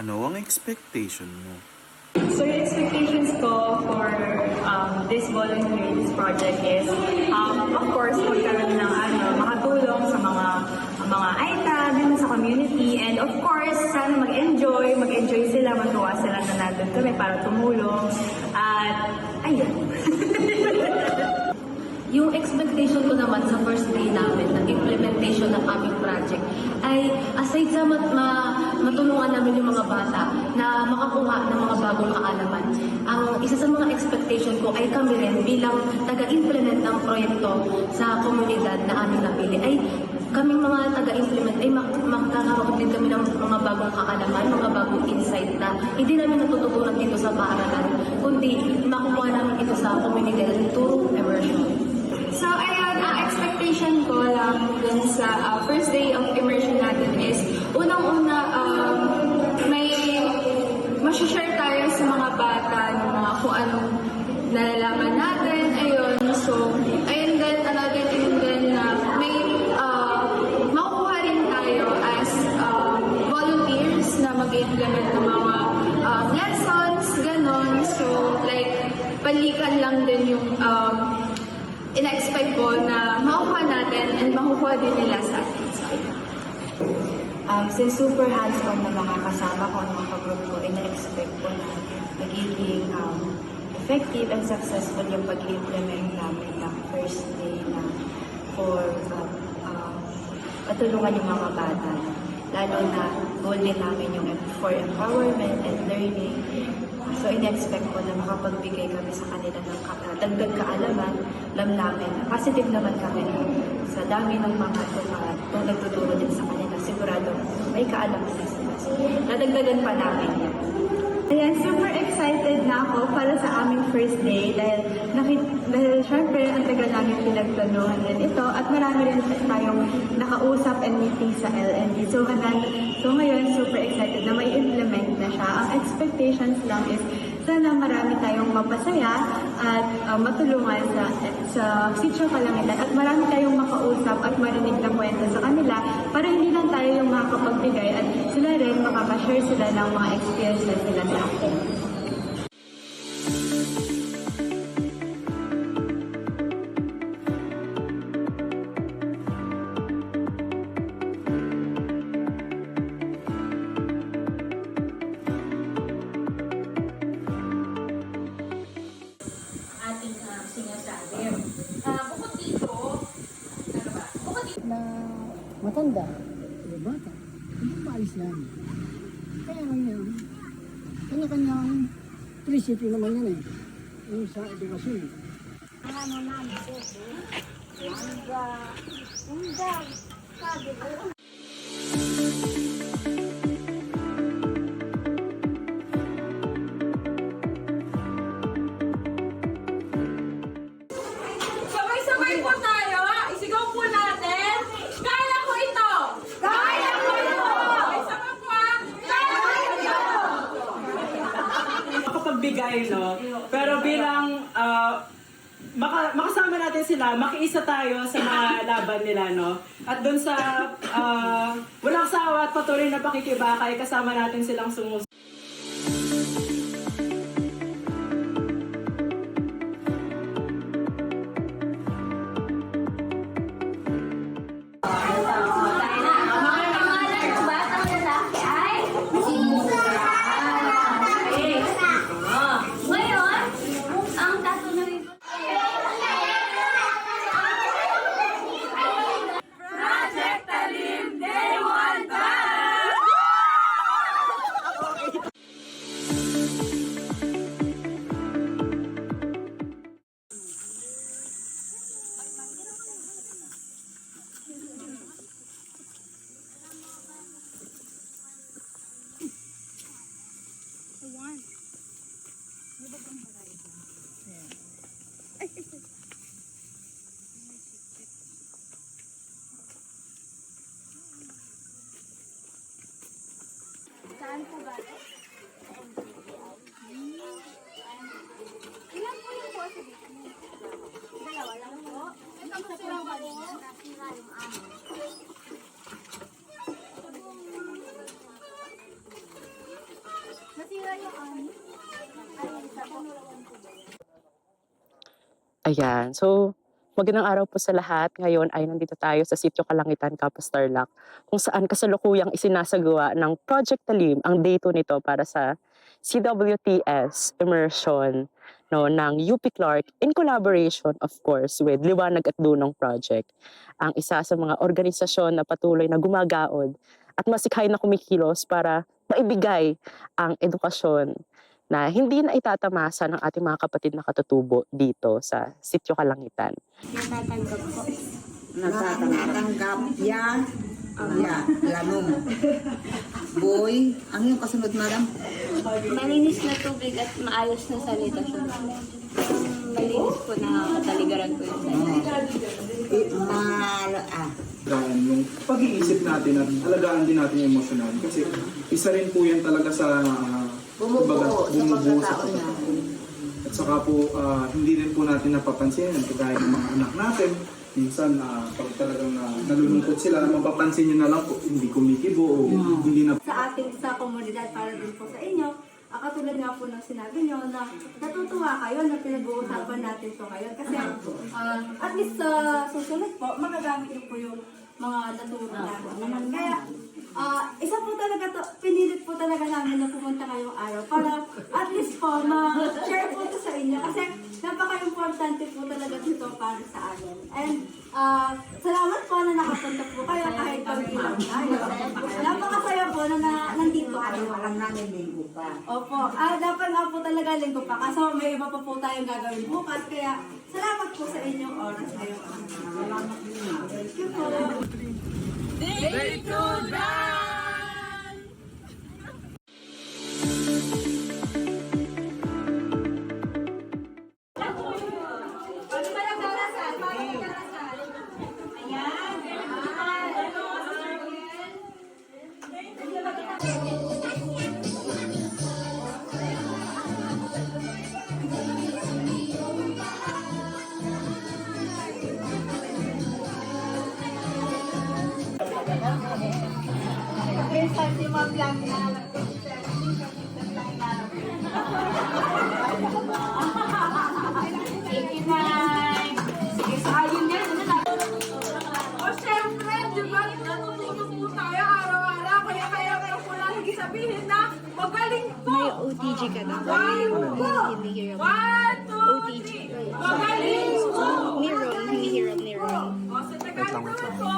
Ano ang expectation mo? So yung expectations ko for um, this volunteer, this project is, um, of course, magkaroon ng ano, makatulong sa mga mga AITA, din sa community, and of course, sana mag-enjoy, mag-enjoy sila, matuwa sila na nandun kami para tumulong, at ayun. Yung expectation ko naman sa first day namin ng implementation ng aming project ay aside sa mat ma matulungan namin yung mga bata na makakuha ng mga bagong kaalaman, ang isa sa mga expectation ko ay kami rin bilang taga-implement ng proyekto sa komunidad na aming napili ay kaming mga taga-implement ay makakaroon din kami ng mga bagong kaalaman, mga bagong insight na hindi namin natututunan dito sa paaralan, kundi makukuha namin ito sa komunidad through immersion. So, ayun, ang expectation ko lang dun sa uh, first day of immersion natin is, unang-una, um, may masishare tayo sa mga bata ng mga kung anong nalalaman natin, ayun. So, ayun din, another thing din na may uh, makukuha rin tayo as uh, volunteers na mag-implement ng mga um, lessons, ganon. So, like, palikan lang din yung um, ina-expect ko na makukuha natin and makukuha din nila sa atin. Um, since super hands-on na makakasama ko ng mga group ko, ina-expect ko na magiging um, effective and successful yung pag-implement namin ng first day na for um, um, patulungan yung mga bata. Lalo na goal din namin yung for empowerment and learning. So, in-expect ko na makapagbigay kami sa kanila ng uh, dagdag kaalaman. Alam namin, na positive naman kami na sa dami ng mga mga kung nagtuturo din sa kanila, sigurado may kaalaman sila. So, nadagdagan pa namin yan. Ayan, super excited na ako para sa aming first day dahil, nakit dahil syempre ang tagal namin pinagplanuhan din ito at marami rin tayong nakausap and meeting sa LND. So, hanan, so ngayon, super excited na may implement na siya. Ang expectations lang is sana marami tayong mapasaya at uh, matulungan sa sa sitio kalangitan at marami tayong makausap at marinig na kwento sa kanila para hindi lang tayo yung makakapagbigay at sila rin makakashare sila ng mga experiences nila sa atin. Matanda, o bata, hindi maalis yan. Kaya ngayon, kanya-kanyang prinsipyo naman yan eh. Yung sa edukasyon. Sabay-sabay maka, makasama natin sila, makiisa tayo sa mga laban nila, no? At doon sa ah, walang sawa at patuloy na pakikibakay, kasama natin silang sumus Ayan. So, magandang araw po sa lahat. Ngayon ay nandito tayo sa Sityo Kalangitan, Kapas Tarlac, kung saan kasalukuyang isinasagawa ng Project Talim ang date nito para sa CWTS Immersion no, ng UP Clark in collaboration, of course, with Liwanag at Dunong Project, ang isa sa mga organisasyon na patuloy na gumagaod at masikhay na kumikilos para maibigay ang edukasyon na hindi na itatamasa ng ating mga kapatid na katutubo dito sa Sitio Kalangitan. Natatanggap yan. Ya, lamong. Boy, ang iyong kasunod, madam? Malinis na tubig at maayos na sanitasyon. Malinis po na kataligaran po yung I, mal, ah. Dahil yung pag-iisip natin at alagaan din natin yung emosyonal. Kasi isa rin po yan talaga sa uh, Bumubuo sa bumubuo pagkatao. At saka po, ah, hindi rin po natin napapansin ang kagaya ng mga anak natin. Minsan, ah, pag talagang na, nalulungkot sila, mapapansin nyo na lang po, hindi kumikibo o hindi na sa ating sa komunidad para din po sa inyo. Ah, katulad nga po ng sinabi nyo na natutuwa kayo na pinag-uusapan natin to ngayon. Kasi ah, at least sa susunod po, magagamit nyo po yung mga naturo natin. Kaya ah, isa po talaga to, pinilit po talaga namin na pumunta ngayong araw para at least po ma-share po to sa inyo. Kasi napaka-importante po talaga dito para sa amin. And ah, salamat po na nakapunta po kayo kahit pag-ilang tayo. Napakasaya po na, na nandito kayo. Alam namin linggo pa. Opo. Ah, dapat nga po talaga linggo pa. Kaso may iba pa po tayong gagawin bukas. Kaya salamat po sa inyong oras ngayong araw. Thank you po. O syempre, di ba, natutulog po tayo araw-araw. Kaya kaya kaya po lagi sabihin na magaling po. May OTG ka na. One, po. One, two, three. Magaling po. Hinihiram ni Ron. O sa Tagalog naman po,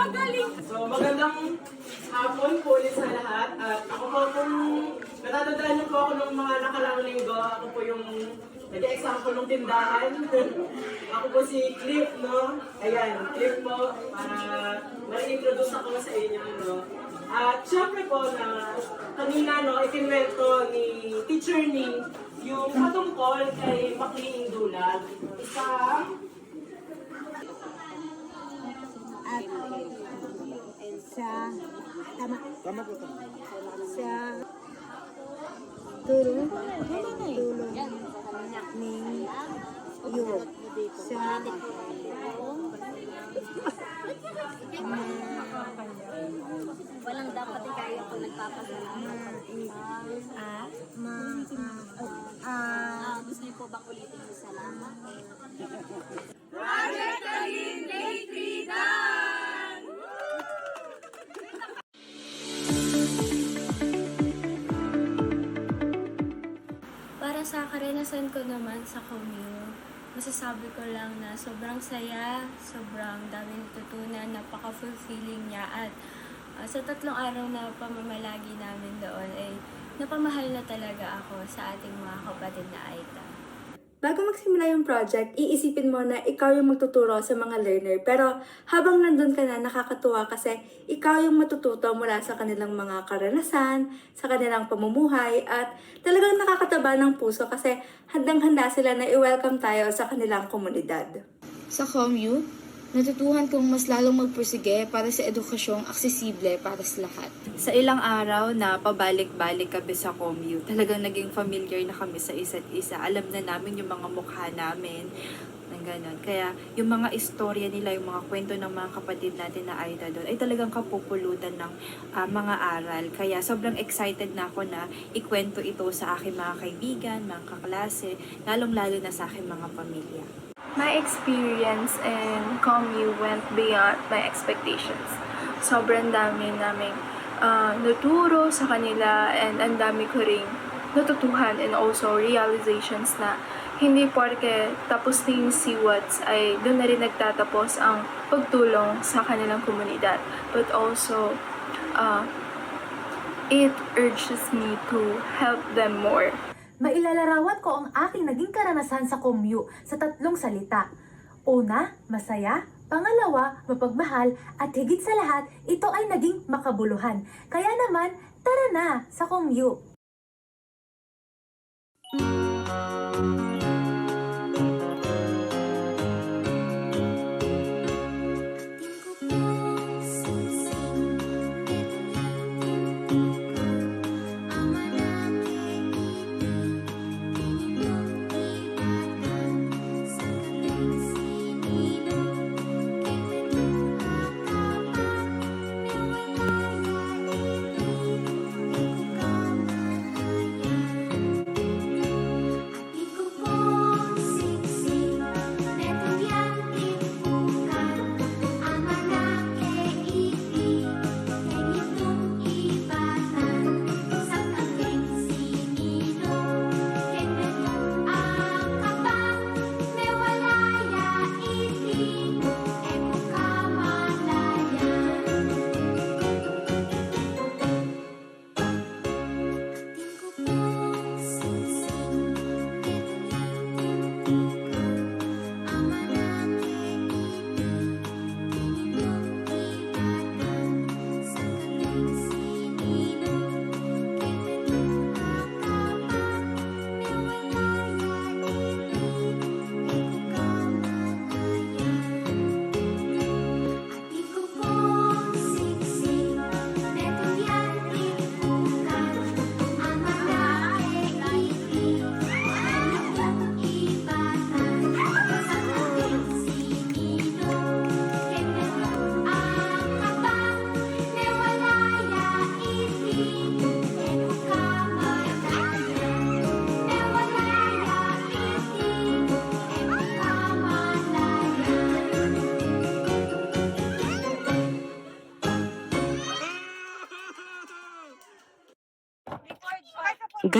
magaling So, magandang hapon po ulit sa lahat. At ako po kung natatandaan niyo po ako nung mga nakalaang linggo, ako po yung nag-example ng tindahan. ako po si Cliff, no? Ayan, Cliff po, para ma-introduce ako sa inyo, no? At syempre po na kanina, no, ikinwento ni Teacher Ning yung patungkol kay Makliing Dulag. Isang Sa tama. Tama po Sa tulong tulong ni Europe sa Walang dapat ikaya po nagpapasalamat. ah ma ah ah gusto niyo po bang ulitin yung salamat? Ko naman sa Comune, masasabi ko lang na sobrang saya, sobrang dami natutunan, napaka-fulfilling niya at ah, sa tatlong araw na pamamalagi namin doon ay napamahal na talaga ako sa ating mga kapatid na Aita. Bago magsimula yung project, iisipin mo na ikaw yung magtuturo sa mga learner. Pero habang nandun ka na, nakakatuwa kasi ikaw yung matututo mula sa kanilang mga karanasan, sa kanilang pamumuhay, at talagang nakakataba ng puso kasi handang-handa sila na i-welcome tayo sa kanilang komunidad. Sa COMU, Natutuhan kong mas lalong magpursige para sa edukasyong aksesible para sa lahat. Sa ilang araw na pabalik-balik kami sa commute, talagang naging familiar na kami sa isa't isa. Alam na namin yung mga mukha namin, ng ganon. Kaya yung mga istorya nila, yung mga kwento ng mga kapatid natin na Aida doon, ay talagang kapupulutan ng ah, mga aral. Kaya sobrang excited na ako na ikwento ito sa aking mga kaibigan, mga kaklase, lalong-lalo na sa aking mga pamilya. My experience in COMU went beyond my expectations. Sobrang dami naming uh, naturo sa kanila and ang dami ko ring natutuhan and also realizations na hindi porke tapos na yung CWATS ay doon na rin nagtatapos ang pagtulong sa kanilang komunidad. But also, uh, it urges me to help them more. Mailalarawan ko ang aking naging karanasan sa komyu sa tatlong salita. Una, masaya. Pangalawa, mapagmahal. At higit sa lahat, ito ay naging makabuluhan. Kaya naman, tara na sa komyu.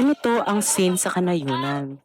Ganito ang scene sa kanayunan.